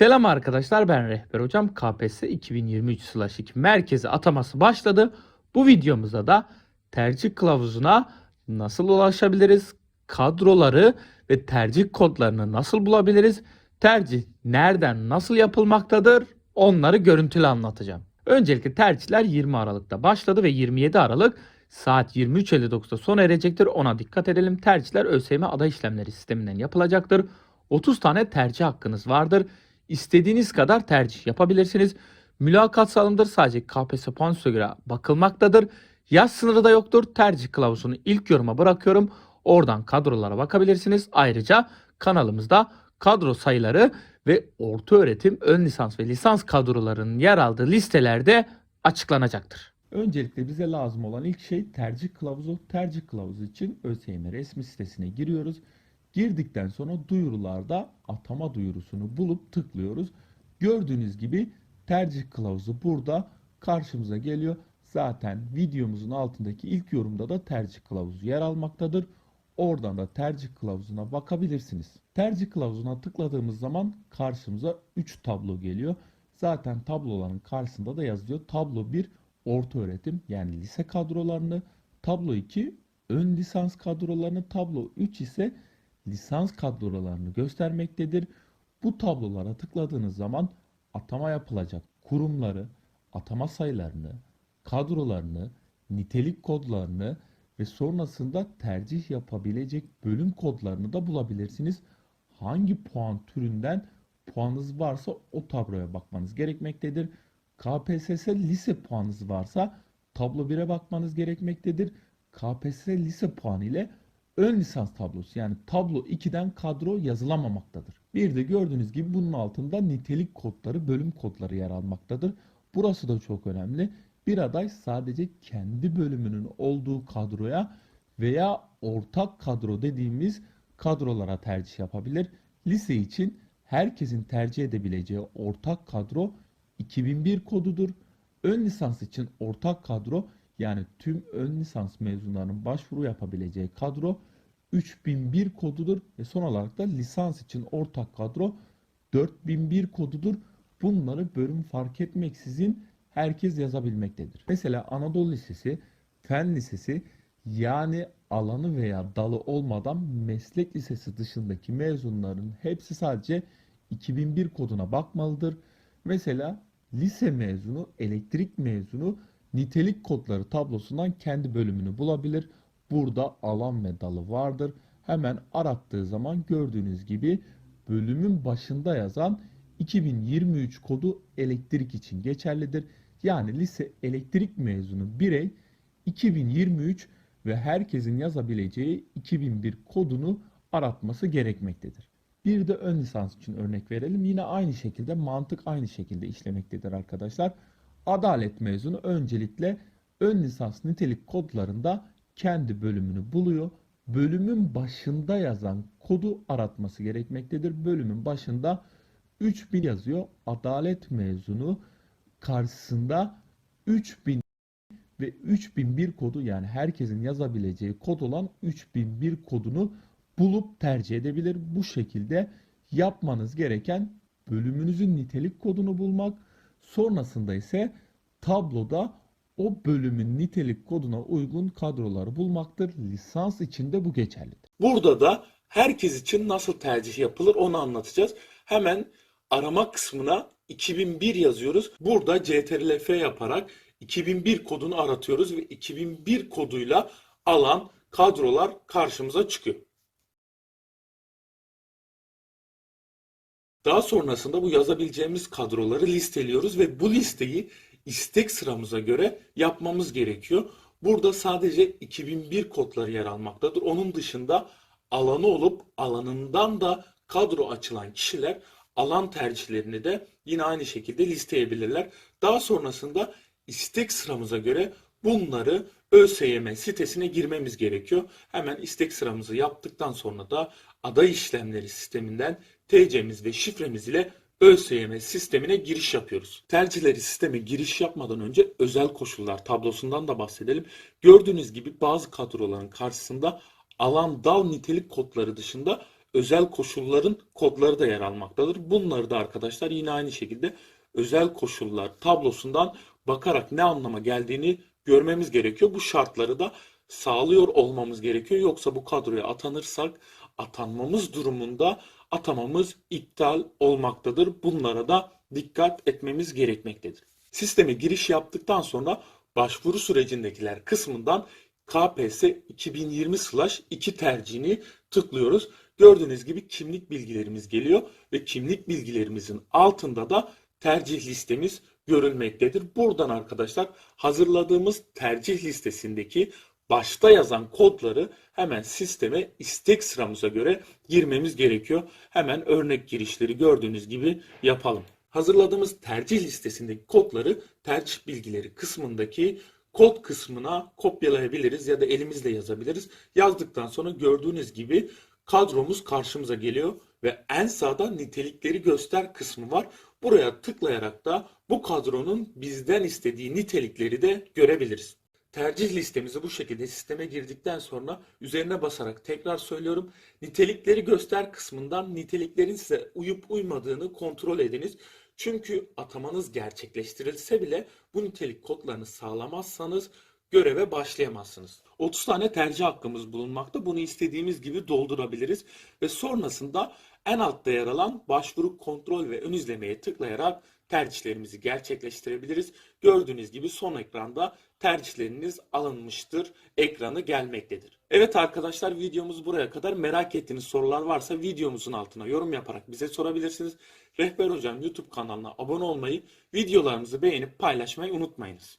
Selam arkadaşlar ben Rehber Hocam. KPSS 2023-2 merkezi ataması başladı. Bu videomuzda da tercih kılavuzuna nasıl ulaşabiliriz? Kadroları ve tercih kodlarını nasıl bulabiliriz? Tercih nereden nasıl yapılmaktadır? Onları görüntülü anlatacağım. Öncelikle tercihler 20 Aralık'ta başladı ve 27 Aralık saat 23.59'da sona erecektir. Ona dikkat edelim. Tercihler ÖSYM aday işlemleri sisteminden yapılacaktır. 30 tane tercih hakkınız vardır. İstediğiniz kadar tercih yapabilirsiniz. Mülakat salındır sadece KPSS puan üstüne göre bakılmaktadır. Yaş sınırı da yoktur. Tercih kılavuzunu ilk yoruma bırakıyorum. Oradan kadrolara bakabilirsiniz. Ayrıca kanalımızda kadro sayıları ve orta öğretim, ön lisans ve lisans kadrolarının yer aldığı listelerde açıklanacaktır. Öncelikle bize lazım olan ilk şey tercih kılavuzu. Tercih kılavuzu için ÖSYM resmi sitesine giriyoruz. Girdikten sonra duyurularda atama duyurusunu bulup tıklıyoruz. Gördüğünüz gibi tercih kılavuzu burada karşımıza geliyor. Zaten videomuzun altındaki ilk yorumda da tercih kılavuzu yer almaktadır. Oradan da tercih kılavuzuna bakabilirsiniz. Tercih kılavuzuna tıkladığımız zaman karşımıza 3 tablo geliyor. Zaten tabloların karşısında da yazıyor. Tablo 1 orta öğretim yani lise kadrolarını, tablo 2 ön lisans kadrolarını, tablo 3 ise lisans kadrolarını göstermektedir. Bu tablolara tıkladığınız zaman atama yapılacak kurumları, atama sayılarını, kadrolarını, nitelik kodlarını ve sonrasında tercih yapabilecek bölüm kodlarını da bulabilirsiniz. Hangi puan türünden puanınız varsa o tabloya bakmanız gerekmektedir. KPSS lise puanınız varsa tablo 1'e bakmanız gerekmektedir. KPSS lise puanı ile ön lisans tablosu yani tablo 2'den kadro yazılamamaktadır. Bir de gördüğünüz gibi bunun altında nitelik kodları, bölüm kodları yer almaktadır. Burası da çok önemli. Bir aday sadece kendi bölümünün olduğu kadroya veya ortak kadro dediğimiz kadrolara tercih yapabilir. Lise için herkesin tercih edebileceği ortak kadro 2001 kodudur. Ön lisans için ortak kadro yani tüm ön lisans mezunlarının başvuru yapabileceği kadro 3001 kodudur ve son olarak da lisans için ortak kadro 4001 kodudur. Bunları bölüm fark etmeksizin herkes yazabilmektedir. Mesela Anadolu Lisesi, Fen Lisesi yani alanı veya dalı olmadan meslek lisesi dışındaki mezunların hepsi sadece 2001 koduna bakmalıdır. Mesela lise mezunu, elektrik mezunu nitelik kodları tablosundan kendi bölümünü bulabilir. Burada alan ve dalı vardır. Hemen arattığı zaman gördüğünüz gibi bölümün başında yazan 2023 kodu elektrik için geçerlidir. Yani lise elektrik mezunu birey 2023 ve herkesin yazabileceği 2001 kodunu aratması gerekmektedir. Bir de ön lisans için örnek verelim. Yine aynı şekilde mantık aynı şekilde işlemektedir arkadaşlar. Adalet mezunu öncelikle ön lisans nitelik kodlarında kendi bölümünü buluyor. Bölümün başında yazan kodu aratması gerekmektedir. Bölümün başında 3000 yazıyor. Adalet mezunu karşısında 3000 ve 3001 kodu yani herkesin yazabileceği kod olan 3001 kodunu bulup tercih edebilir. Bu şekilde yapmanız gereken bölümünüzün nitelik kodunu bulmak. Sonrasında ise tabloda o bölümün nitelik koduna uygun kadroları bulmaktır. Lisans için de bu geçerlidir. Burada da herkes için nasıl tercih yapılır onu anlatacağız. Hemen arama kısmına 2001 yazıyoruz. Burada CTRL F yaparak 2001 kodunu aratıyoruz ve 2001 koduyla alan kadrolar karşımıza çıkıyor. Daha sonrasında bu yazabileceğimiz kadroları listeliyoruz ve bu listeyi istek sıramıza göre yapmamız gerekiyor. Burada sadece 2001 kodları yer almaktadır. Onun dışında alanı olup alanından da kadro açılan kişiler alan tercihlerini de yine aynı şekilde listeyebilirler. Daha sonrasında istek sıramıza göre bunları ÖSYM sitesine girmemiz gerekiyor. Hemen istek sıramızı yaptıktan sonra da aday işlemleri sisteminden TC'miz ve şifremiz ile ÖSYM sistemine giriş yapıyoruz. Tercihleri sisteme giriş yapmadan önce özel koşullar tablosundan da bahsedelim. Gördüğünüz gibi bazı kadroların karşısında alan dal nitelik kodları dışında özel koşulların kodları da yer almaktadır. Bunları da arkadaşlar yine aynı şekilde özel koşullar tablosundan bakarak ne anlama geldiğini görmemiz gerekiyor. Bu şartları da sağlıyor olmamız gerekiyor. Yoksa bu kadroya atanırsak atanmamız durumunda atamamız iptal olmaktadır. Bunlara da dikkat etmemiz gerekmektedir. Sisteme giriş yaptıktan sonra başvuru sürecindekiler kısmından KPSS 2020/2 tercihini tıklıyoruz. Gördüğünüz gibi kimlik bilgilerimiz geliyor ve kimlik bilgilerimizin altında da tercih listemiz görülmektedir. Buradan arkadaşlar hazırladığımız tercih listesindeki başta yazan kodları hemen sisteme istek sıramıza göre girmemiz gerekiyor. Hemen örnek girişleri gördüğünüz gibi yapalım. Hazırladığımız tercih listesindeki kodları tercih bilgileri kısmındaki kod kısmına kopyalayabiliriz ya da elimizle yazabiliriz. Yazdıktan sonra gördüğünüz gibi kadromuz karşımıza geliyor ve en sağda nitelikleri göster kısmı var. Buraya tıklayarak da bu kadronun bizden istediği nitelikleri de görebiliriz. Tercih listemizi bu şekilde sisteme girdikten sonra üzerine basarak tekrar söylüyorum. Nitelikleri göster kısmından niteliklerin size uyup uymadığını kontrol ediniz. Çünkü atamanız gerçekleştirilse bile bu nitelik kodlarını sağlamazsanız göreve başlayamazsınız. 30 tane tercih hakkımız bulunmakta. Bunu istediğimiz gibi doldurabiliriz ve sonrasında en altta yer alan başvuru kontrol ve ön izlemeye tıklayarak tercihlerimizi gerçekleştirebiliriz. Gördüğünüz gibi son ekranda tercihleriniz alınmıştır ekranı gelmektedir. Evet arkadaşlar videomuz buraya kadar. Merak ettiğiniz sorular varsa videomuzun altına yorum yaparak bize sorabilirsiniz. Rehber Hocam YouTube kanalına abone olmayı, videolarımızı beğenip paylaşmayı unutmayınız.